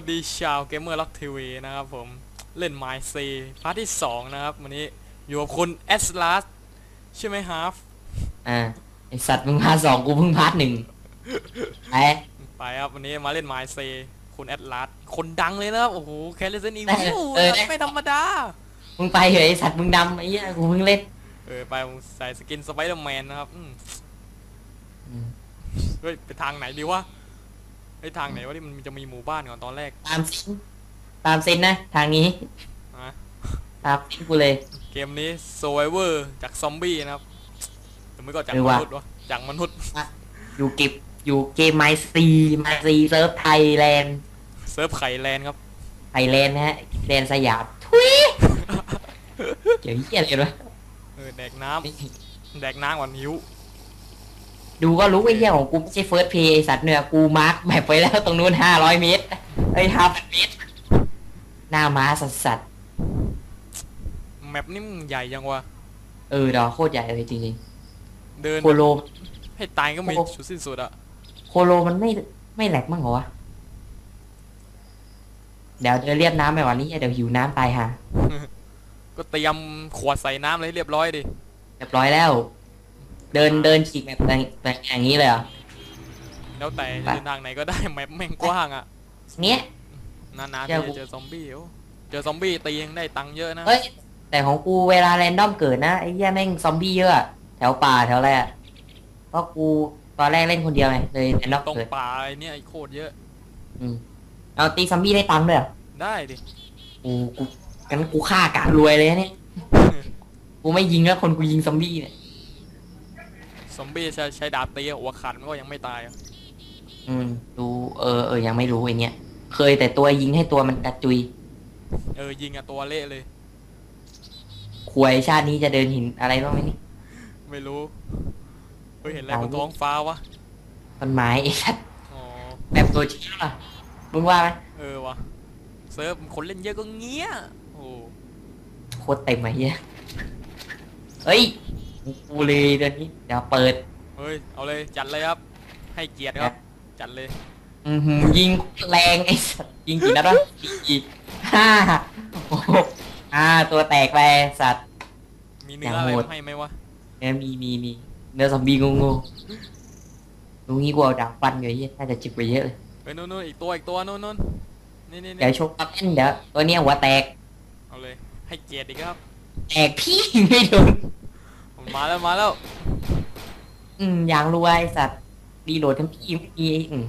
วัสดีชาวเกมเมอร์ล็อกทีวีนะครับผมเล่นไมซีพาร์ทที่ 2 นะครับ วันนี้อยู่กับคุณแอสลาสใช่ไหมฮาฟอ่าไอสัตว์มึงพาร์ทสองกูเพิ่งพาร์ทหนึ่งไปไปครับ วันนี้มาเล่นไมซีคุณแอสลาสคนดังเลยนะครับโอ้โหแคลเซนอีวิวไม่ธรรมดา มึงไปเหอะไอสัตว์มึงดำไอ้เหี้ยกูเพิ่งเล่นเออไปผมใส่สกินสไปเดอร์แมนนะครับอืมอืมเฮ้ยไปทางไหนดีวะ ไอ้ยทางไหนวะที่มันจะมีหมู่บ้านก่อนตอนแรกตามเซนตามเซนนะทางนี้นะตามเซนกูเลย เกมนี้โซเวอร์จากซอมบี้นะครับหรือไม่ก็จากเออมว่ะ นุษย์วะจากมนุษย์อยู่เก็บอยู่เกมไมซีไมซีเซิร์ฟไทยแลนด์เซิร์ฟไข่แลนด์ครับ ไทยแลนด์นะฮะแลนด์สยามทุยเดี๋ยวเหี้ยอะไรวะเออแดกน้ำแดกน้ำก่อนหิว ดูก็รู้ไอ้เหี้ยของกูไม่ใช่เฟิร์สเพย์ไอสัตว์เนี่ยกูมาร์กแมปไว้แล้วตรงนู้นห้าร้อยเมตรเอ้ยห้าพันเมตร หน้าม้าสัสสัสแมปนี่มันใหญ่ยังวะๆเออดอกโคตรใหญ่เลยจริงเดินๆโคโล ให้ตายก็มีโอ้โหสุดสิ้นสุดอะโคโลมันไม่ไม่แหลกมั้งเหรอวะ เดี๋ยวเดินเรียบน้ำไปวันนี้เดี๋ยวหิวน้ำตายฮะก็เตรียมขวดใส่น้ำเลยให้เรียบร้อยดิ เรียบร้อยแล้ว เดินเดินฉีกแบบแบบแบบอย่างนี้เลยเหรอ แล้วแต่ไปเดินทางไหนก็ได้แมปแม่งกว้างอะเนี้ยนานๆเจอทีจะเจอซอมบี้โอ้เจอซอมบี้ตียังได้ตังค์เยอะนะเฮ้ยแต่ของกูเวลาแรนดอมเกิดนะไอ้เหี้ยแม่งซอมบี้เยอะอะแถวป่าแถวอะไรอะเพราะกูตอนแรกเล่นคนเดียวไงเลยแรนดอมตรงเกิดป่าไอ้เนี่ยไอ้โคตรเยอะ อืมเอาตีซอมบี้ได้ตังค์ด้วยเหรอได้ดิกูกูงั้นกูฆ่ากะรวยเลยนะเนี่ยกูไม่ยิงแล้วคนกูยิงซอมบี้เนี่ย ซอมบี้ใช้ใช้ดาบตีหัวขันมันก็ยังไม่ตายอะอืมดูเออเออยังไม่รู้ไอ้เนี้ยเคยแต่ตัวยิงให้ตัวมันกระจุยเออยิงอะตัวเละเลย ควยชาตินี้จะเดินหินอะไรบ้างไหมนี่ ไม่รู้เฮ้ยเห็นอะไรเอาบนท้องฟ้าวะต้นไม้ไอ้สัตว์อ๋อแบบตัวชี้ป่ะมึงว่าไหมเออวะเซิร์ฟคนเล่นเยอะก็เงี้ยโอ้โคตรเต็มไอ้เหี้ยเฮ้ย กูเลยเดือนนี้เดี๋ยวเปิด เฮ้ย เอาเลย จัดเลยครับ ให้เกียรติครับ จัดเลย อือหือยิงแรงไอ้สัตว์ยิงกี่นัดวะอีกห้าโอ้โหอ่า ตัวแตกไปสัตว์ มีเนื้ออย่างอะไรโหดมาให้ไหมวะเนี่ยมีมีมีเนื้อซอมบี้งูงูลุงนี้กูเอาดาบฟันอยู่ไอ้เหี้ยน่าจะจิบไปเยอะเลยเฮ้ยนู่นนู่นอีกตัวอีกตัวนู่นนู่นนี่นี่เดี๋ยนี่วชกกับเล่นเดี๋ยวตัวเนี้ยหัวแตก เอาเลย ให้เกียรติอีกครับ แตกพี่ไม่โดน มาแล้วมาแล้ว อืมอย่างรวยไอ้สัตว์รีโหลดทั้งพี่ไม่มีอืม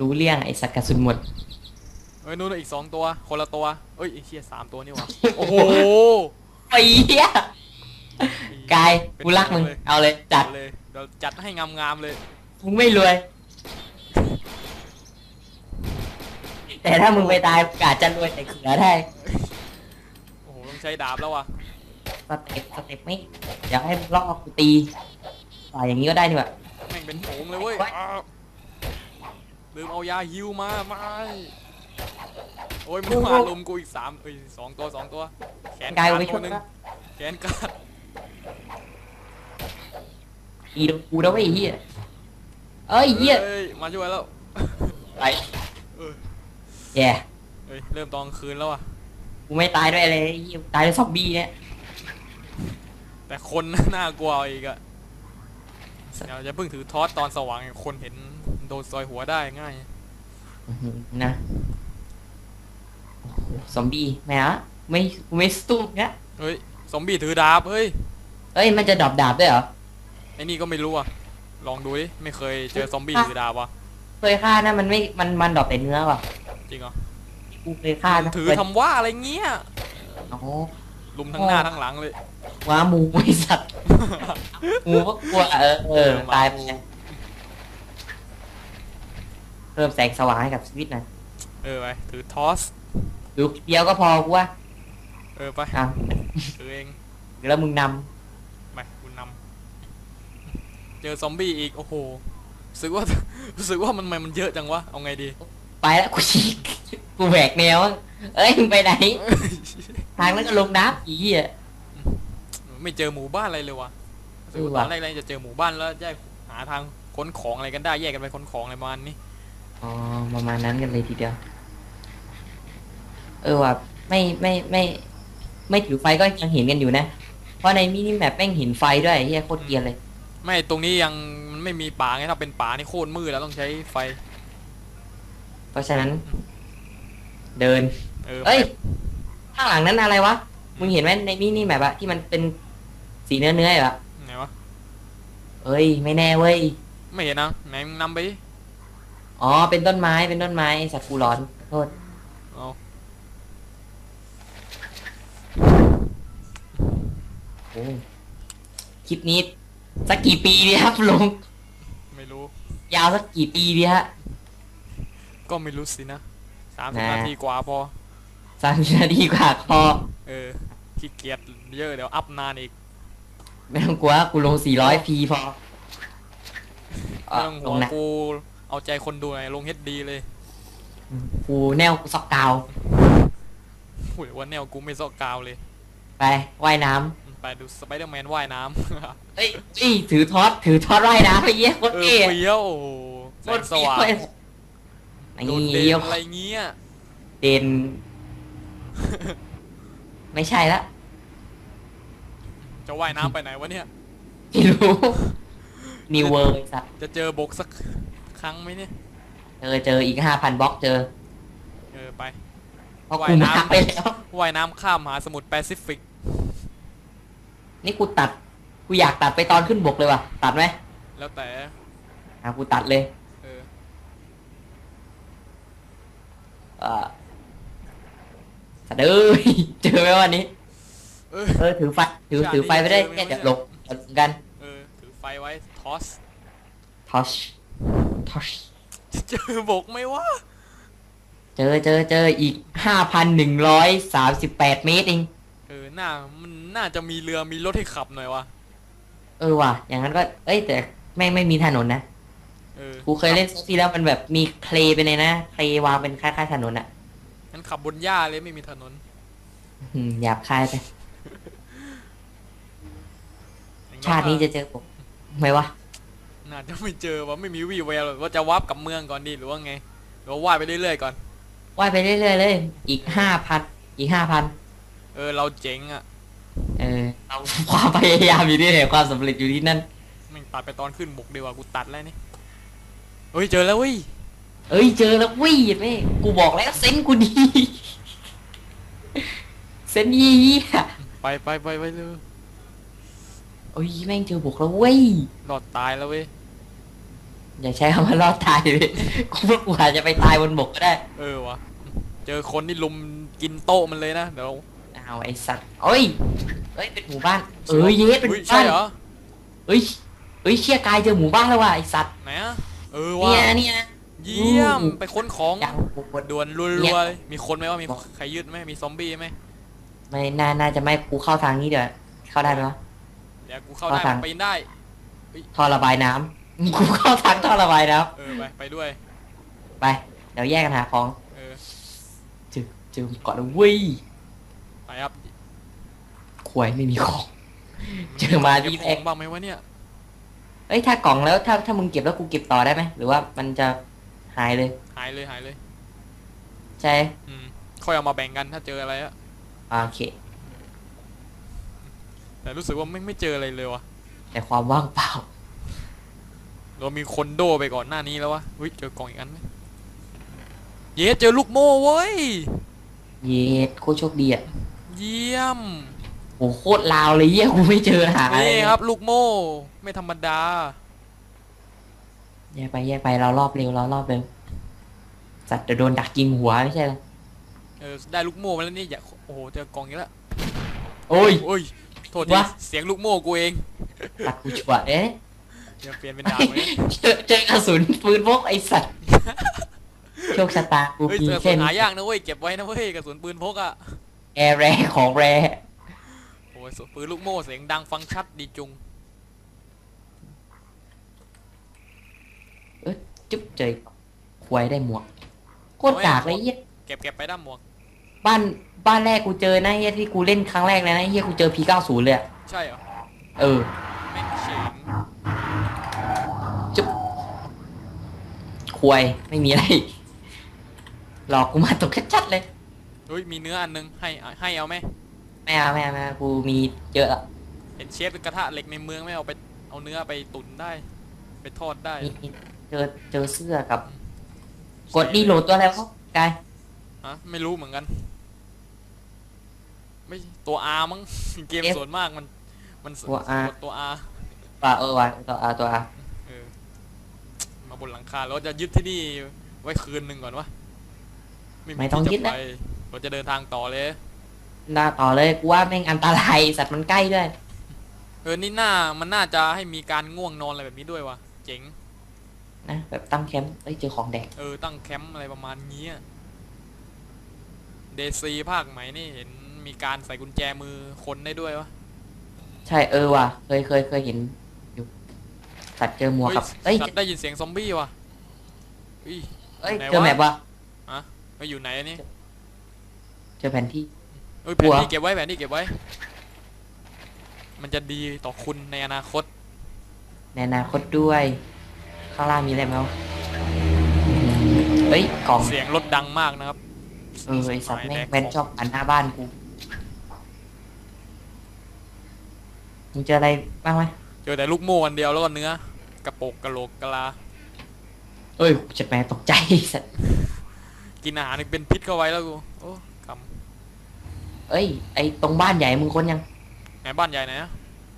รู้เรื่องไอ้สัตว์กระสุนหมด เฮ้ยนู่นอีกสองตัว คนละตัวเอ้ยไอ้เชี่ยสามตัวนี่หวะ โอ้โห ไอ้เหี้ยกายกูรักมึงเลยเอาเลย จัดเอาเลยเดี๋ยวจัดให้งามๆเลย มึงไม่รวย แต่ถ้ามึงไปตายโอกาสจะรวยแต่เขือได้โอ้โหต้อง ใช้ดาบแล้ววะสเต็ปสเต็ปไม่อยากให้มึงลอกกูตีต่อยอย่างนี้ก็ได้นี่หว่าแม่งเป็นโถงเลยเว้ยไว้อ้าวลืมเอายาฮิวมาไม่โอ้ยมึงมาลุมกูอีกสามเอ้ยสองตัวสองตัว แขนกายขากูดไปชตัวนหนึ่งนะแขนขาดอีโดนกูนะเว้ยไอ้เหี้ยเอ้ยเหี้ยเอ้ยมาช่วยแล้วไปเออแย่เอ้ยเริ่มตอนกลางคืนแล้วอะ กูไม่ตายด้วยอะไรไอ้เหี้ยตายด้วยซอมบี้เนี่ยแต่คน น่ากลัวอีกอะเดี๋ยวจะเพิ่งถือทอสตอนสว่างคนเห็นโดนซอยหัวได้ง่ายอื้อหือนะโอ้โหซอมบี้แหม่อะไม่กูไม่สู้เนี่ยเฮ้ยซอมบี้ถือดาบเฮ้ยเอ้ยมันจะดรอปดาบด้วยเหรอไอ้นี่ก็ไม่รู้อะลองดูดิไม่เคยเจอซอมบี้ถือดาบวะเคยฆ่านะมันไม่มันมันดรอปแต่เนื้อว่ะจริงเหรอ กูเคยฆ่านะถือทำว่าอะไรเงี้ยอ๋อลุมทั้งหน้าทั้งหลังเลยว้าหมูไอสัตว์หมูก็กลัวเออเออตายไปเพิ่มแสงสว่างให้กับชีวิตหนะเออไปถือทอสดูเดียวก็พอกูว่าเออไปอะถือเองแล้วมึงนไปคุณนำเจอซอมบี้อีกโอ้โหรู้สึกว่ารู้สึกว่ามันมันมันเยอะจังวะเอาไงดีำไปแล้วกูฉีก กูแหวกแนว เอ้ยมึงไปไหน ทางนั้นก็ลงน้ำอีอะ ไม่เจอหมู่บ้านอะไรเลยวะรู้สึกว่าเออตว่ะอนแรกๆจะเจอหมู่บ้านแล้วจะหาทางขนของอะไรกันได้แยกกันไปขนของอะไรประมาณนี้อ๋อประมาณนั้นกันเลยทีเดียว เออว่ะไม่ไม่ไม่ ไม่ถือไฟก็ยังเห็นกันอยู่นะ เพราะในมินิแมปแม่งเห็นไฟด้วยไอ้เฮียโคตรเกรียนเลย ไม่ตรงนี้ยังมันไม่มีป่าไงถ้าเป็นป่านี่โคตรมืดแล้วต้องใช้ไฟ เพราะฉะนั้น เดิน เออเอ้ย ข้างหลังนั้นอะไรวะ มึงเห็นไหมในมินิแมปอะที่มันเป็นสีเนื้อเนื้อๆอะไหนวะ เอ้ย ไม่แน่เว้ย ไม่เห็นนะไหนมึงนำไปดิอ๋อ เป็นต้นไม้ เป็นต้นไม้ไอ้สัตว์กูร้อนขอโทษ เอาโอ้คลิปนี้ สักกี่ปีดีครับลุง ไม่รู้ ยาวสักกี่ปีดีฮะ ก็ไม่รู้สินะ สามสิบนะ นาทีกว่าพอ สามสิบนาทีกว่าพอเออขี้เกียจเยอะเดี๋ยวอัพนานอีก ไม่ต้องกลัวกูลง 400พีพอไม่อะต้องลห่วงงนะกูเอาใจคนดูหน่อยลงเฮดดีเลยกูแนวกูซอกกาวหุยว่าแนวกูไม่ซอกกาวเลย ไปว่ายน้ไปดูสไปเดอร์แมนว่ายน้ำเอ้ยเอ้ยถือทอดถือทอดว่ายน้ำไปเยี่ยโคำตรเออเท่เฟี้ยวโอ้โหแสโคตงรสเฟี้ยวว่างเลย โดดนี่เด่นเยี่ยอะไรเงี้ยเด่นไม่ใช่ละ จะว่ายน้ำไปไหนวะเนี่ย ไม่รู้นิวเวอร์สัตว์จะเจอบกสักครั้งไหมเนี่ย เจอเจออีกห้าพันบล็อกเจอ เออไปเพราะว่ากูยมาน้ำไปแล้วว่ายน้ำข้ามมหาสมุทรแปซิฟิก นี่กูตัด กูอยากตัดไปตอนขึ้นบกเลยว่ะ ตัดไหม แล้วแต่อะกูตัดเลย เออ เอ่อ สัตว์เอ้ยเจอไหมวันนี้ เออ เออถือไฟถือชาติถือไฟไปได้นี้แค่เจอไหมเดี๋ยวลงเดี๋ยวลงกันเออ ถือไฟไว้ ทอส ทอชทอชจะเจอบกไหมวะ เจอเจอเจออีกห้าพันหนึ่งร้อยสามสิบแปดเมตรเองเออ น่า มันน่าจะมีเรือมีรถให้ขับหน่อยวะ เออว่ะอย่างนั้นก็ เอ้ยแต่แม่งไม่มีถนนนะ เออกูเคยเล่นซัที่แล้วมันแบบมีเคลไปเลยนะเคลวางเป็นคล้ายๆถนนอะงั้นขับบนหญ้าเลยไม่มีถนนอืมหยาบคายไป อย่งชาตินี้จะเจอผมไหมวะ น่าจะไม่เจอวะไม่มีวี่แววเลยว่าจะวับกับเมืองก่อนดีหรือว่าไงหรือว่าว่ายไปเรื่อยๆก่อน ว่ายไปเรื่อยๆเลย อีกห้าพัน อีกห้าพัน เออเราเจ๋งอะเออเอาความพยายามอยู่ที่ไหนความสำเร็จอยู่ที่นั่นแม่งตัดไปตอนขึ้นบกดีกว่ากูตัดแล้วนี่ เฮ้ยเจอแล้วเว้ยเอ้ยเจอแล้ววิ่งแม่กูบอกแล้วเซนส์กูดี เซนส์ยี่ยี่อะไปไปไปไปเลยโอ้ยแม่งเจอบุกแล้วเว้ยรอดตายแล้วเว้ยอย่าใช้คำว่ารอดตายเลยกูว่ากูอาจจะไปตายบนบกก็ได้เออวะเจอคนที่ลุมกินโต๊ะมันเลยนะเดี๋ยวเอาไอสัตว์เอ้ยเอ้ยเป็นหมู่บ้านเอ้ยเย็ดเป็นหฮ้ยมู่ใช่บ้านเหรอเอ้ยเอ้ยเชี่ยกายเจอหมู่บ้านแล้วว่ะไอสัตว์ไหนอะ เออว่ะเนี่ยเนี่ยเยี่ยมอู้ไปค้นของยังปวดด่วนรัเนี่วยๆเลยมีคนไหมว่ามีใครยึดไหมมีซอมบี้ไหมไม่น่าน่าจะไม่กูเข้าทางนี้เดี๋ยวเข้าได้ไหมวะเดี๋ยวกูเข้าได้เข้าทางปีนได้ท่อระบายน้ำกูเข้าทางท่อระบายน้เออไปไปด้วยำไปเดี๋ยวแยกกันหาของเออเจอเจอก่อนแล้วเว้ยไปครับขวยไม่มีของเจอมาที่เก็บแรขอกงบ้างไหมวะเนี่ย เอ้ยถ้ากล่องแล้วถ้าถ้ามึงเก็บแล้วกูเก็บต่อได้ไหมหรือว่ามันจะหายเลย หายเลยหายเลย ใช่อืมค่อยเอามาแบ่งกันถ้าเจออะไรอะอ่าโอเค แต่รู้สึกว่าไม่ไม่เจออะไรเลยวะแต่ความว่างเปล่า เรามีคนโดไปก่อนหน้านี้แล้ววะเฮ้ยเจอกล่องอีกอันไหมเย้เจอลูกโม่เว้ยเย็ดโคตรโชคดีอะเยี่ยมโหโคตรลาวเลยเยี่ยกูไม่เจอหาอะไรนี่ครับ ลูกโม่ ไม่ธรรมดา แยกไปแยกไปเรารอบเร็วเรารอบเร็วสัตว์จะโดนดักยิงหัวไม่ใช่เหรอเออได้ลูกโม่มาแล้วนี่อย่าโอ้โหเจอกล่องนี้ละโอ้ย โอ้ยโทษทีวะ เสียงลูกโม่กูเองตัดกูชัวร์เอ๊ะเดี๋ยวเปลี่ยนเป็นดาบไหมเจอเจอกระสุนปืนพกไอสัตว์โชคชะตากูเฮ้ยมีกระสุแค่นนี้หายากนะเว้ยเก็บไว้นะเว้ยกระสุนปืนพกอะแอร์แรของแร โอ้ยปืนลูกโม่เสียงดังฟังชัดดีจุง จุ๊บเจอควยได้หมวกโคตรกากเลยเฮียเก็บเก็บไปด้านหมวก บ้านบ้านแรกกูเจอนะเฮียที่กูเล่นครั้งแรกเลยนะเฮียกูเจอ P90 เลยอะใช่เหรอเออ แม่งเฉียงจุ๊บควยไม่มีอะไร หลอกกูมาตกชัดๆเลย เฮ้ยมีเนื้ออันนึงให้ให้เอาไหมไม่เอาไม่เอาไม่เอากูมีเยอะอะเห็นเชฟกระทะเหล็กในเมืองไม่เอาไปเอาเนื้อไปตุ๋นได้ ไปทอดได้ มี เจอเจอเสื้อกับ กดรีโหลดตัวอะไรวะกายฮะไม่รู้เหมือนกัน ไม่ตัวอามั้ง เกม F ส่วนมากมัน มันตัว R กดตัวอาป่าเออว่ะตัวอาตัวอาเออมาบนหลังคาเราจะยึดที่นี่ไว้คืนหนึ่งก่อนวะมีไม่ต้องที่ยึดจะนะไปเราจะเดินทางต่อเลยน่าต่อเลยกูว่าแม่งอันตรายสัตว์มันใกล้ด้วย เออนี่น่ามันน่าจะให้มีการง่วงนอนอะไรแบบนี้ด้วยวะเจ๋ง นะแบบตั้งแคมป์เอ้ยเจอของแดกเออตั้งแคมป์อะไรประมาณนี้เดซีภาคใหม่นี่เห็นมีการใส่กุญแจมือคนได้ด้วยวะใช่เออว่ะเคยเคยเคยเห็นอยู่สัตว์เจอหมวกกับเอ้ยสัตว์ได้ยินเสียงซอมบี้วะอุ้ยเอ้ยไหนเจอวะแมปว่ะไปอยู่ไหนอันนี้เจอแผนที่เอ้ยแผกลันวที่เก็บไว้แผนที่เก็บไว้ มันจะดีต่อคุณในอนาคต ในอนาคตด้วย ข้างล่างมีอะไรไหมวะเฮ้ยกล่องเสียงรถดังมากนะครับเออไอสัตว์แม่งแดกแม่นชอบอันหน้าบ้านกูมึงเจออะไรบ้างไหมเจอแต่ลูกโม่อันเดียวแล้วก็เนื้อกระโปกกระโหลกกะลา เอ้ยจัดแม่ตกใจสัตว์กินอาหารนี่เป็นพิษเข้าไว้แล้วกูโอ้คเอ้ย ไอตรงบ้านใหญ่มึงค้นยังำไหนบ้านใหญ่ไหนอะ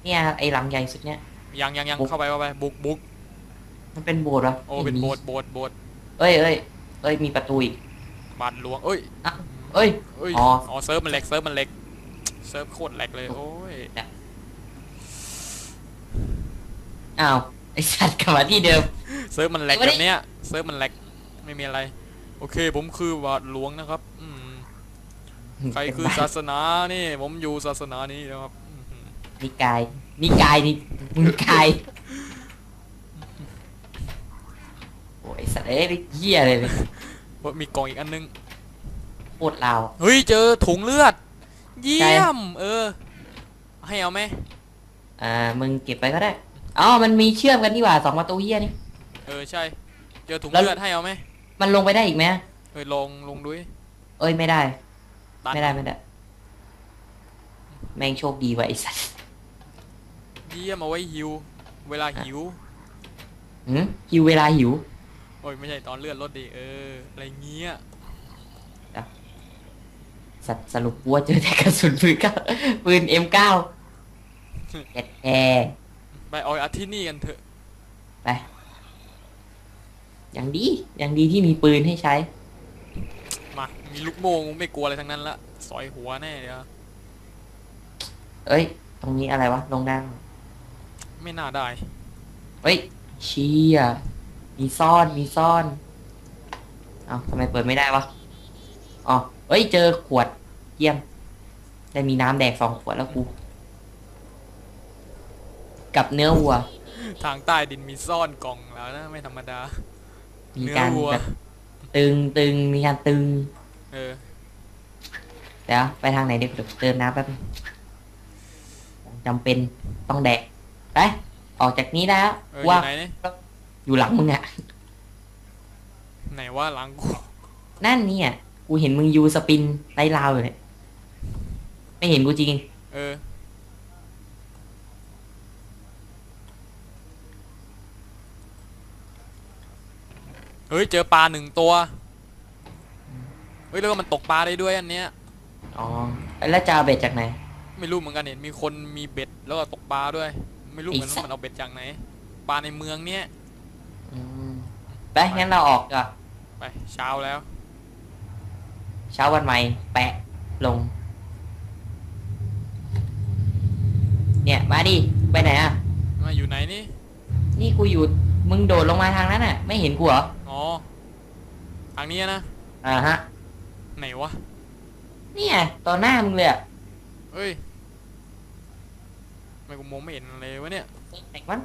เนี่ยไอหลังใหญ่สุดเนี่ยยังยังยังบุก เข้าไปเข้าไปบุกบุก มันเป็นโบสถ์เหรอโอ้เป็นโบสถ์โบสถ์โบสถ์เอ้ยเอ้ยเอ้ยมีประตูอีกบาดหลวงเอ้ยเอ้ยเอ้ยอ๋ออ๋อเซิร์ฟมันเล็กเซิร์ฟมันเล็กเซิร์ฟโคตรเล็กเลยโอ้ยอ้าวไอสัตว์กลับมาที่เดิมเซิร์ฟมันแหลกไม่แบได้บเนี้ยเซิร์ฟมันแหลกไม่มีอะไร โอเค ผมคือบาทหลวงนะครับอืมใครคือศาสนานี่ ผมอยู่ศาสนานี้นะครับอื้อหือนิกายนิกายนี่นิกายโอ้ยไอ้ สัตว์เอ้ยไปเหี้ยเลยเลยว่ามีกล่องอีกอันนึงโคตรลาว เฮ้ยเจอถุงเลือด เยี่ยม เออ ให้เอาไหมอ่ามึงเก็บไปก็ได้อ๋อมันมีเชื่อมกันนี่หว่าสองประตูเหี้ยนี่ เออใช่ เจอถุงแล้วเลือดให้เอาไหมมันลงไปได้อีกไหมเออลองลงด้วยเอ้ยไม่ได้ตันไม่ได้ไม่ได้ แม่งโชคดีว่ะไอ้สัตว์เยี่ยมเอาไว้หิว เวลาหิวหืมหิวเวลาหิว โอ้ยไม่ใช่ตอนเลือดลดดิเอออะไรเงี้ยสัตว์สรุปกูว่าเจอแต่กระสุนปืนเก้าปืน M9 แอดแอร์ไปเอาอาที่นี่กันเถอะไปอย่างดีอย่างดีที่มีปืนให้ใช้ มา มีลูกโม่งไม่กลัวอะไรทั้งนั้นละสอยหัวแน่เดี๋ยวเอ้ย ตรงนี้อะไรวะลงได้ปะไม่น่าได้เฮ้ยเชี่ย มีซ่อนมีซ่อนเอ้าทำไมเปิดไม่ได้วะอ๋อเอ้ยเจอขวดเยี่ยมได้มีน้ำแดกสองขวดแล้วกูกับเนื้อวัว ทางใต้ดินมีซ่อนกล่องแล้วนะ ไม่ธรรมดา มีเนื้อการวัว แบบตึงตึงมีการตึง เออ เดี๋ยวไปทางไหนเดี๋ยวเดี๋ยวเติมน้ำแป๊บนึงจำเป็นต้องแดกไปออกจากนี้แล้วเอออว่ายู่ไหนนี่ อยู่หลังมึงอะไหนว่าหลังกูนั่นเนี่ยกูเห็นมึงยูสปินไล่ลาวอยู่เลยไม่เห็นกูจริง เออ เฮ้ย เจอปลาหนึ่งตัว เฮ้ย แล้วก็มันตกปลาได้ด้วยอันเนี้ย อ๋อ แล้วจะเอาเบ็ดจากไหน ไม่รู้เหมือนกันเห็นมีคนมีเบ็ดแล้วก็ตกปลาด้วย ไม่รู้เหมือนไอ้สัว่าสมันเอาเบ็ดจากไหน ปลาในเมืองเนี้ย อืมไปงั้นเราออกก่อนไปเช้าแล้ว เช้าวันใหม่ แปะลง เนี่ยมาดิไปไหนอะ มาอยู่ไหนนี่ นี่กูอยู่มึงโดดลงมาทางนั้นอะ ไม่เห็นกูเหรออ๋อ ทางนี้นะ อ่าฮะ ไหนวะ เนี่ยต่อหน้ามึงเลยอะเฮ้ยทำไมกูมองไม่เห็นอะไรวะเนี่ย แตกมัน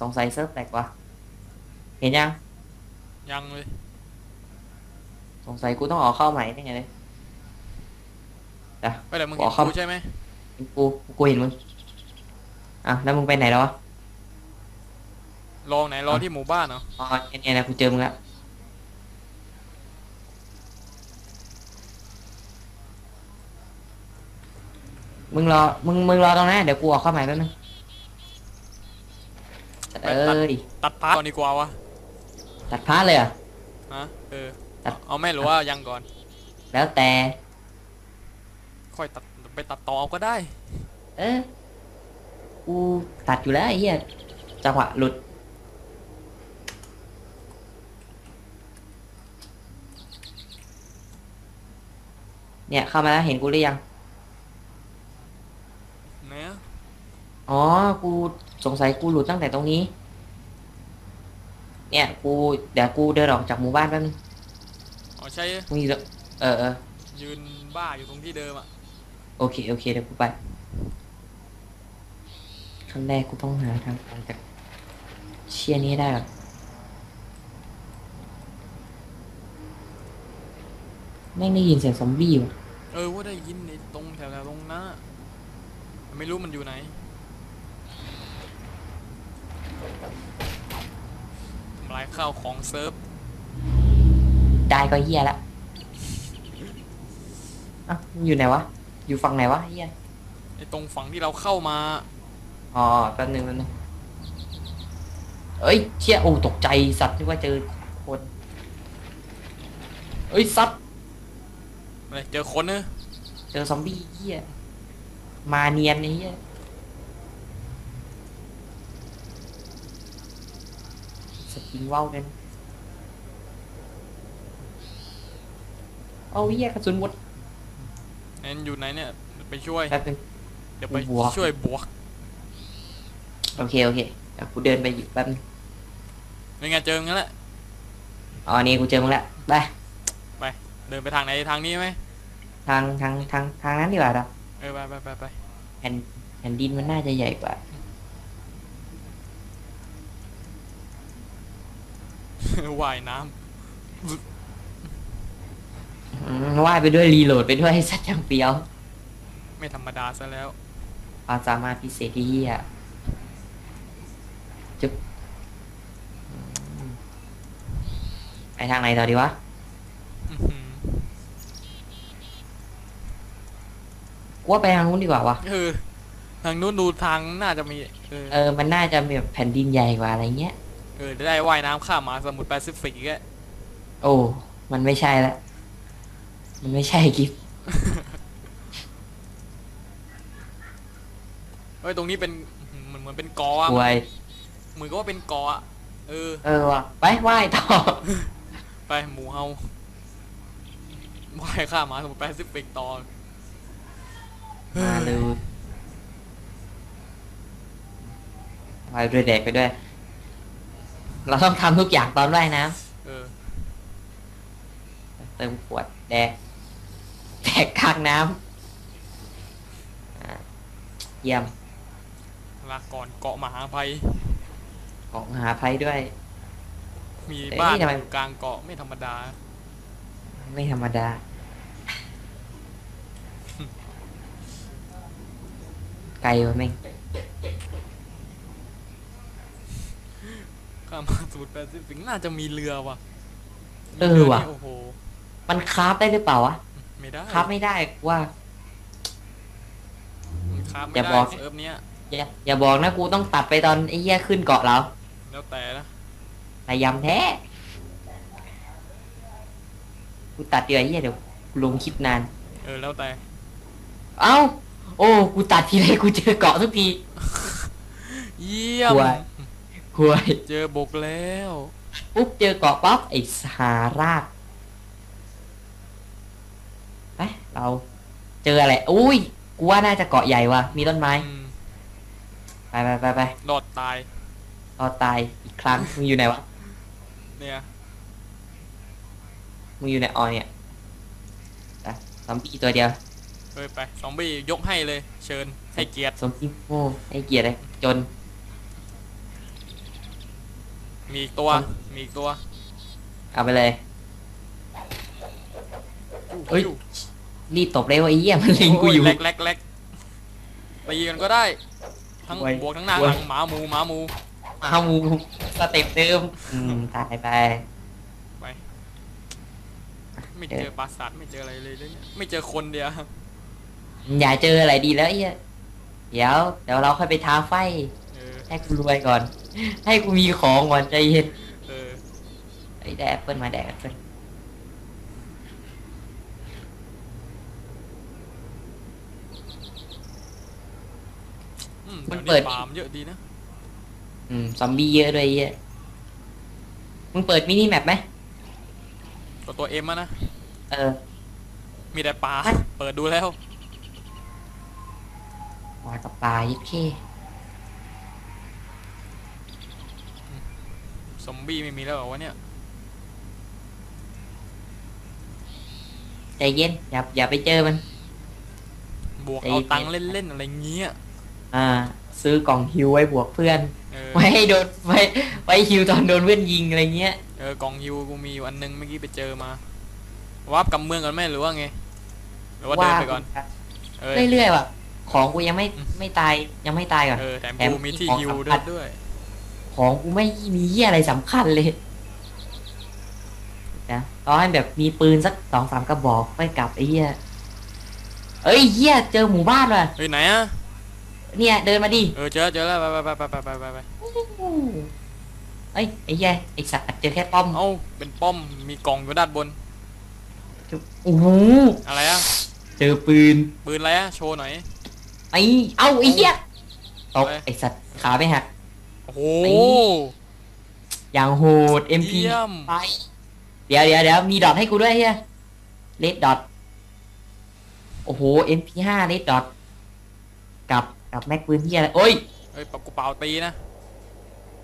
สงสัยเซิร์ฟแตกวะเห็นยัง ยังเลย สงสัยกูต้องออกเข้าใหม่ได้ไงเลยไม่แต่มึงขเห็อนเข้ากูใช่ไหมกูกูเห็นมึงอะแล้วมึงไปไหนแล้ววะรอไหนรอที่หมู่บ้านเหรออ๋อเนี่ยเนี่ยนะกูเจอมึงแล้วมึงรอมึงมึงรอตรงนั้นเดี๋ยวกูออกเข้าใหม่แป๊บนึง เอ้ยตัดพาร์ทก่อนดีกว่าวะตัดพาร์ทเลยเหรอะ ฮะเออตัด เอาแม่หรือว่ายังก่อน แล้วแต่ ค่อยตัดไปตัดต่อเอาก็ได้ เออกูตัดอยู่แล้วไอ้เหี้ยจังหวะหลุด เนี่ยเข้ามาแล้วเห็นกูหรือยัง เนี่ยอ๋อ กู สงสัยกูหลุดตั้งแต่ตรงนี้ เนี่ย กูเดี๋ยวกูเดินออกจากหมู่บ้านแป๊บนึงอ๋อใช่ มึงอยู่ตรงเออเออยืนบ้าอยู่ตรงที่เดิมอะ โอเคโอเคเดี๋ยวกูไปขั้นแรกกูต้องหาทางออกจากเชียนี้ให้ได้ก่อนแม่งได้ยินเสียงซอมบี้ว่ะเออว่าได้ยินในตรงแถวๆตรงนั้นอะไม่รู้มันอยู่ไหนทำลายข้าวของเซิร์ฟได้ก็เฮียละอะมึงอยู่ไหนวะ อยู่ฝั่งไหนวะเฮียไอ้ตรงฝั่งที่เราเข้ามา อ๋อแป๊บนึงแป๊บนึงเอ้ยเชี่ยโอ้ตกใจสัตว์นึกว่าเจอคนเอ้ยสัตว์อะไรเจอคนเนอะเจอซอมบี้เฮียมาเนียนไอ้เฮียส กินว่าวกันเอาเฮียกระสุนหมดแอนอยู่ไหนเนี่ย ไปช่วยแป๊บนึง เดี๋ยวไปบวก ช่วยบวกโอเคโอเคเดี๋ยวกูเดินไปอยู่แป๊บนึงยังไงเจองั้นแหละ อ๋อนี่กูเจอมึงแล้วไปเดินไปทางไหนทางนี้ไหมทางทางทางทางนั้นดีกว่าดอกเออไปไปไปไปแผ่นแผ่นดินมันน่าจะใหญ่กว่า ว่ายน้อืมว่ายไปด้วยรีโหลดไปด้วยสัตว์จังเปียวำไม่ธรรมดาซะแล้ว ความสามารถพิเศษที่เฮียจุ๊บอืมไปทางไหนต่อดีวะ อื้อหือกูว่าไปทางนู้นดีกว่าวะ เออทางนู้นดูทางน่าจะมีเออเออ มันน่าจะมีแบบแผ่นดินใหญ่กว่าอะไรเงี้ย เออจะได้ว่ายน้ำข้ามมหาสมุทรแปซิฟิกแกโอ้ มันไม่ใช่ละมันไม่ใช่กิฟต์เฮ้ยตรงนี้เป็นอื้อหือเหมือนเหมือนเป็นเกาะอะป่วยเหมือนกับว่าเป็นเกาะอะเออ เออว่ะไปว่ายต่อ ไปหมูเฮาว่ายข้ามมหาสมุทรแปซิฟิกต่อมาดูไปด้วยแดกไปด้วย เราต้องทำทุกอย่างตอนว่ายน้เออำเติมขวดแดกแดกกลางน้ำอะเยี่ยมลาก่อนเกาะมหาภัยของหาภัยด้วย มีเอ้ยบ้านทำไมอยู่กลางเกาะไม่ธรรมดา ไม่ธรรมดาไกลวะแม่ง ข้ามมหาสมุทรแปซิฟิกน่าจะมีเรือว่ะเออว่ะมีรืนี่โอ้โห มันคราฟได้หรือเปล่าวะไม่ได้คราฟไม่ได้ว่า มันคราฟอไม่ย่าได้บอก เซิร์ฟเนี้ย อย่าอย่าบอกนะกูต้องตัดไปตอนไอ้เหี้ยขึ้นเกาะเราแล้วแต่นะแต่ยำแท้กูตัดเดี๋ยวาไอ้เหี้ยเดี๋ยวกูลงคลิปนาน เออ แล้วแต่ เอ้า โอ้ กูตัดทีไรกูเจอเกาะทุกที เยี่ยม กลัว คุยเจอบกแล้ว ปุ๊บเจอเกาะปั๊บไอ้สหารากไปเราเจออะไร อุ้ย กูว่าน่าจะเกาะใหญ่ว่ะ มีต้นไม้ อืมไปไปไปไปรอดตาย รอตายอีกครั้ง มึงอยู่ไหนวะ เนี่ย มึงอยู่ไหนอ๋อเนี่ยอะซอมบี้ตัวเดียวเฮ้ยไป ซอมบี้ยกให้เลย เชิญให้เกียรติ ซอมบี้โง่ให้เกียรติเลยจน มีอีกตัวครับมีอีกตัวเอาไปเลย เฮ้ยอู้รีบตบเลยว่าไอ้เหี้ยมันลิงกูอยู่ โแลกแลกแลกตีกันก็ได้ ทั้งโอ้ยบวกทั้งหน้าโอ้หย ลังหมาหมูหมาหมูมาหมูสเต็ปเดิมอืมตายไป ไป ไม่เจอปราสาทไม่เจออะไรเลยเลยเนี่ยไม่เจอคนเดียวอย่าเจออะไรดีแล้วไอ้เหี้ยเดี๋ยว เดี๋ยวเราค่อยไปท้าไฟเออ ให้กูรวยก่อน ให้กูมีของก่อนใจเย็นเออไอ้แดกแอปเปิลมาแดกแอปเปิลอืมแถวนี้ปาล์มเยอะดีนะ อืมซอมบี้เยอะด้วยไอ้เหี้ยมึงเปิดมินิแมปไหมก็ตัวเอ็มอะนะ เออ มีแต่ปลาไม่เปิดดูแล้ววากับปลายิ่เค ซอมบี้ไม่มีแล้วเหรอวะเนี่ย ใจเย็นอย่าอย่าไปเจอมัน บวกใจเอาเย็นตังค์เล่นๆอะไรเงี้ย อ่า ซื้อกล่องฮิวไว้บวกเพื่อน เออ ไว้ให้โดนไว้ไว้ฮิวตอนโดนเพื่อนยิงอะไรเงี้ย เออกล่องฮิวกูมีอยู่อันนึงเมื่อกี้ไปเจอมาวับกำเมืองก่อนไหมหรือว่าไง หรือว่าเดินไปก่อน เออ เรื่อยๆว่ะ ของกูยังไม่อืมไม่ตายยังไม่ตายก่อน เออแถมแถมกูมีที่ของฮิวสำด้คัวยญด้วย ของกูไม่มีเหี้ยอะไรสำคัญเลยนะตอนให้แบบมีปืนสักสองสามกระบอกไปกลับไอ้เหี้ยเอ้ยเหี้ยเจอหมู่บ้านว่ะเฮ้ยไหนอะเนี่ยเดินมาดิเออเจอเจอแล้วไปไปไปไปไปไปไปเอ้ยไอ้เหี้ยไอ้สัตว์เจอแค่ป้อมเอ้าเป็นป้อมมีกล่องอยู่ด้านบนโอ้โหอะไรอะเจอปืนปืนอะไรอะโชว์หน่อยไอ้เอ้าไอ้เหี้ยตกอะไรไอ้สัตว์ขาไม่หัก โอ้โหไอ้อย่างโหด MP เยี่ยมไปเดี๋ยวเดี๋ยวเดี๋ยวมีดอทให้กูด้วยเฮียเลดดอทโอ้โห MP5 เลดดอทกับกับแม็กปืนที่อะไรโอ้ยเฮ้ยปากกูเปล่าตีนะ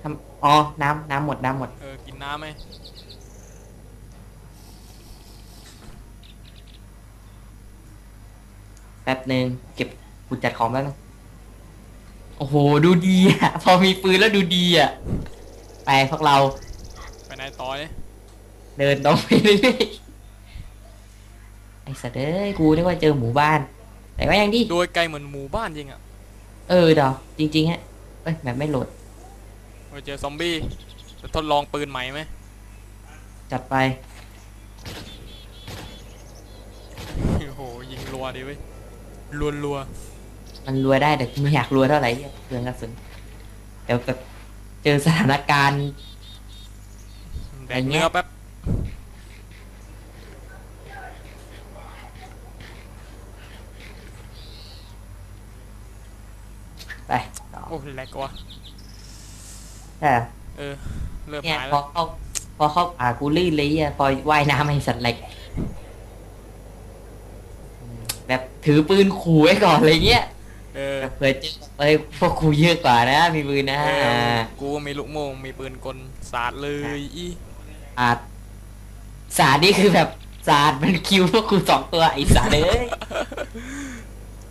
ทำอ๋อน้ำน้ำหมดน้ำหมด เออ กินน้ำไหมแป๊บหนึ่งเก็บกูจัดของแป๊บนึง โอ้โห ดูดีอะ พอมีปืนแล้วดูดีอะ ไปพวกเรา ไปไหนต่อเนี่ยเดินตรงไปเรื่อยๆไอ้สัตว์เอ้ย กูนึกว่าเจอหมู่บ้าน แต่ว่ายังดี โดยไกลเหมือนหมู่บ้านจริงอะเออเดอจริงๆฮะเอ้ยแบบไม่โหลดเออเจอซอมบี้จะทดลองปืนใหม่ไหมจัดไป โอ้โหยิงรัวดิเว้ยรัวรัว มันรัวได้แต่ไม่อยากรัวเท่าไหร่เนี่ยเปลืองกระสุนเดี๋ยวแบบเจอสถานการณ์แดกเนื้อแป๊บไปต่อโอ้แหลกว่ะใช่เออเริ่มเนี่ยหายพแล้อวเข้าพอเข้าป่ากูลื่นเลยอะพอว่ายน้ำไอ้สัตว์เหล็กแบบถือปืนขู่ไว้ก่อนอะไรเงี้ย เออแบบเผื่อเจอเอ้ยพวกกูเยอะกว่านะ มีปืนนะเออ่อากูก็มีลูกโม่งมีปืนกลสาดเลยอีอาจสาดนี่คือแบบสาดมันคิวพวกกูสองตัวไอ้สาดเลย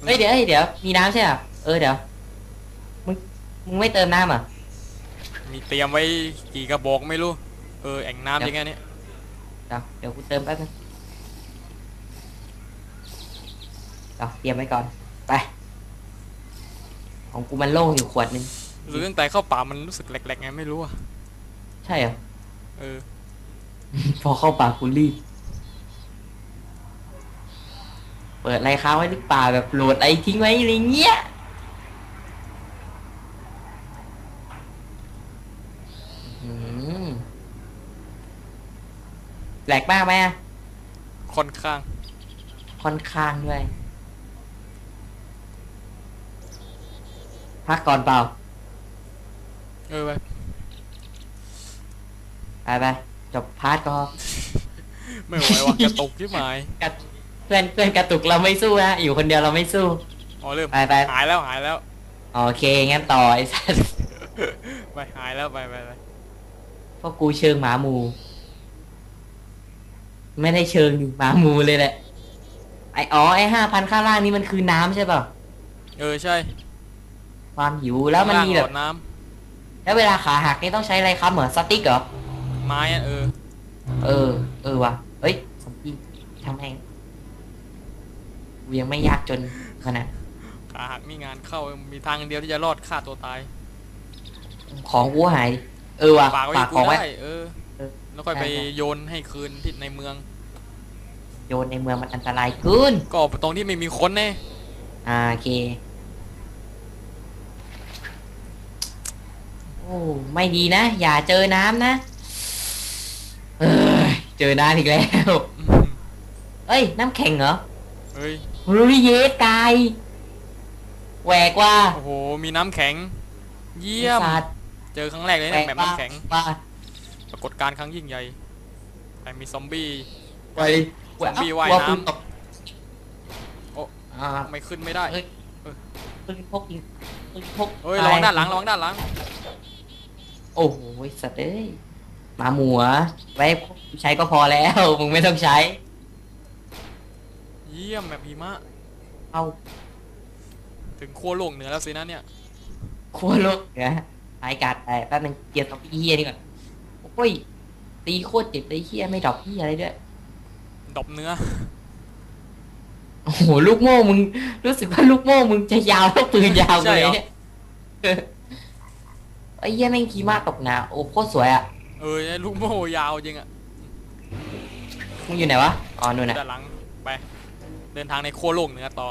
เฮ้ยเดี๋ยวเฮ้ยเดี๋ยวมีน้ำใช่ไหมเออเดี๋ยวมึงมึงไม่เติมน้ำเหรอะมีเตรียมไว้กี่กระบอกไม่รู้ เออแอ่งน้ำยังไงเนี่ยเดี๋ยวเดี๋ยวกูเติมแป๊บนึงเดี๋ยวเตรียมไว้ก่อนไป ของกูมันโล่งอยู่ขวดนึงหรือตั้งแต่เข้าป่ามันรู้สึกแหลกๆไงไม่รู้อะใช่เหรอเออ พอเข้าป่ากูรีบ เปิดอะไรค้างไว้หรือเปล่าแบบโหลดอะไรทิ้งไว้อะไรเงี้ยอื้อหือแหลกมากไหมอะค่อนข้าง ค่อนข้างด้วย พักก่อนเปล่า เออไปไปไปจบพาร์ทก็ไม่ไหวว่ะกระตุกที่หมายกัดเพื่อนเพื่อนกระตุกเราไม่สู้นะอยู่คนเดียวเราไม่สู้ อ๋อเริ่มไปไป หายแล้วหายแล้วโอเคงั้นต่อไอ้สัสไปหายแล้วไปไปไปพวกกูเชิงหมาหมู ไม่ได้เชิงดิหมาหมูเลยแหละไออ๋อไอห้าพันข้างล่างนี่มันคือน้ำใช่เปล่าเออใช่ ความหิวแล้วมันมีแบข้างล่างหลบอดน้แล้วเวลาขาหักนี่ต้องใช้อะไรครับเหมือนสติ๊กเหรอำไม้อะเออ เออ เออว่ะ เฮ้ยสติ๊กช่างแม่งกูยังไม่ยากจนขนาดขาหักมีงานเข้ามีทางเดียวที่จะรอดฆ่าตัวตายของกูหายดิเออว่ะฝากไว้ฝากกูของไว้ ได้เออ เออแล้วค่อยไปใช่ใช่โยนให้คืนที่ในเมือง โยนในเมืองมันอันตรายเกินก็ตรงที่ไม่มีคนแน่อ่าโอเค โอ้ไม่ดีนะ อย่าเจอน้ำนะ เอ้ยเจอน้ำอีกแล้วอืมเอ้ย น้ำแข็งเหรอเฮ้ยรูริเยสกายแหวกว่าโอ้โหมีน้ำแข็ง เยี่ยม สัตว์เจอครั้งแรกเลยแหวเนี่ยกแบบว่าน้ำแข็ง ว่าปรากฏการณ์ครั้งยิ่งใหญ่แต่มีซอมบี้ ไปซอมบี้ว่ายกลัน้ำปืตกโอ้ อ่าไม่ขึ้นไม่ได้เฮ้ยปืนพกยิงปืนพกเฮ้ยระวังด้านหลังระวังด้านหลัง โอ้โหสัตว์เอ้ยหมาหมัวไว้ใช้ก็พอแล้ว มึงไม่ต้องใช้ เยี่ยมแบบหิมะ เอาถึงขั้วโลกเหนือแล้วสินะเนี่ย ขั้วโลกเหนือตายกัดไปแป๊บนึงเกียร์ตบพี่เฮียนี่ก่อนโอ้ย ตีโคตรเจ็บเลยเฮียไม่ดรอกเฮียอะไรด้วย ดอบเนื้อ โอ้โห ลูกโม่มึง รู้สึกว่าลูกโม่มึงจะยาวเท่าปืนยาวใช่เลยเหรอเนี่ยไอ้เหี้ยแม่งขี่ม้าตกหนาโอ้โคตรสวยอะเออลูกโม่ยาวจริงอะมึงอยู่ไหนวะอ๋อนู่นน่ะด้านหลังไป เดินทางในขั้วโลกเหนือต่อ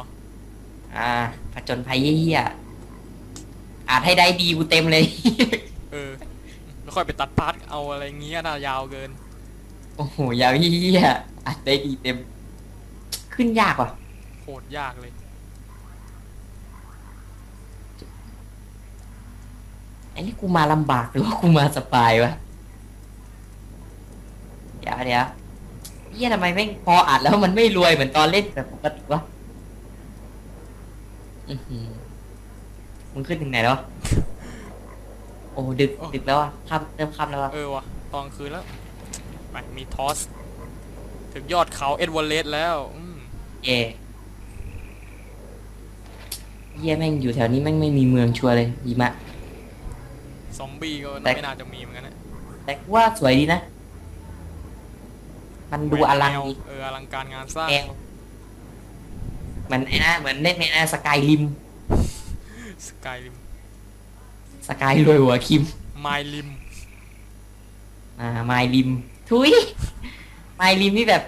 อ่าผจญภัยเหี้ยๆอาจให้ได้ดีกูเต็มเลย เออแล้วค่อยไปตัดพาร์ทเอาอะไรเงี้ยน่ายาวเกิน โอ้โหยาวเหี้ยอาจได้ดีเต็ม ขึ้นยากว่ะ โคตรยากเลย อ้นี่กูมาลำบากหรือว่ากูมาสบายวะเดี๋ยวเดี๋ยวเหี้ยทำไมแม่งพออัดแล้วมันไม่รวยเหมือนตอนเล่นแบบปกติวะอื้อหือมึงขึ้นถึงไหนแล้ววะโอ้ดึกโอ้ดึกแล้วอะค่ำเริ่มค่ำแล้วอะเออวะตอนกลางคืนแล้วไปมีทอส ถึงยอดเขาเอ็ดเวอร์เรสต์แล้วอืมเย่เหี้ยแม่งอยู่แถวนี้แม่งไม่มีเมืองชัวร์เลยหิมะ ซอมบี้ก็แต่ ไม่น่าจะมีเหมือนกันนะแต่กูว่าสวยดีนะ มันดูอลังแนวดีเอออลังการงานสร้างแนวเหมือนไอ้นะเหมือนเล่นในนะสกายริม สกายริมสกายรวยหัวคิม ไมลิมอ่าไมลิม ทุยไมลิมนี่แบบ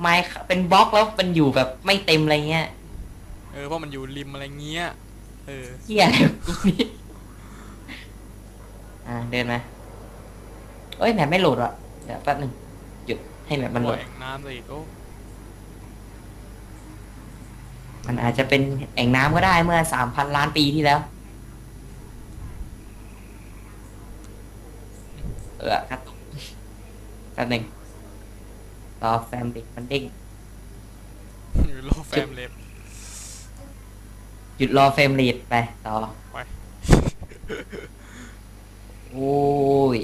ไมเป็นบล็อกแล้วมันอยู่แบบไม่เต็มอะไรเงี้ยเออเพราะมันอยู่ริมอะไรเงี้ยเออเฮียอะไรกูนี่ อ่าเดินมาเอ้ยแมปไม่โหลดอะเดี๋ยวแป๊บหนึ่งหยุดให้แมปมันโหลดแอ่งน้ำซะอีกโอ้มันอาจจะเป็นแอ่งน้ำก็ได้เมื่อสามพันล้านปีที่แล้ว เออกระตุกแป๊บหนึ่งรอแฟมเด็กมันเด้งอยู่โลแฟมเลฟหยุดรอเฟรมเรทไปต่อไป โอ้ย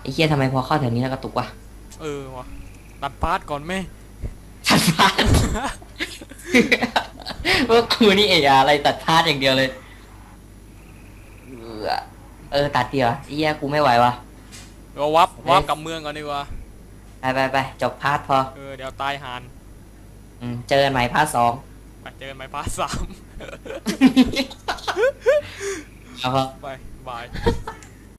ไอ้เหี้ยทำไมพอเข้าแถวนี้แล้วกระตุกวะเออวะตัดพาร์ทก่อนไหมตัดพาดว่ากูนี่เอะอะไรตัดพาดอย่างเดียวเลย เออเออตัดเดียวไอ้เหี้ยกูไม่ไหววะเราวับโอเควับกับเมืองก่อนดีกว่าไปไปไปจบพาร์ทพอเออเดี๋ยวตายหานอืมเจอกันใหม่พาร์ทสองไปเจอกันไหมพาร์ทสามเอาพอไปบาย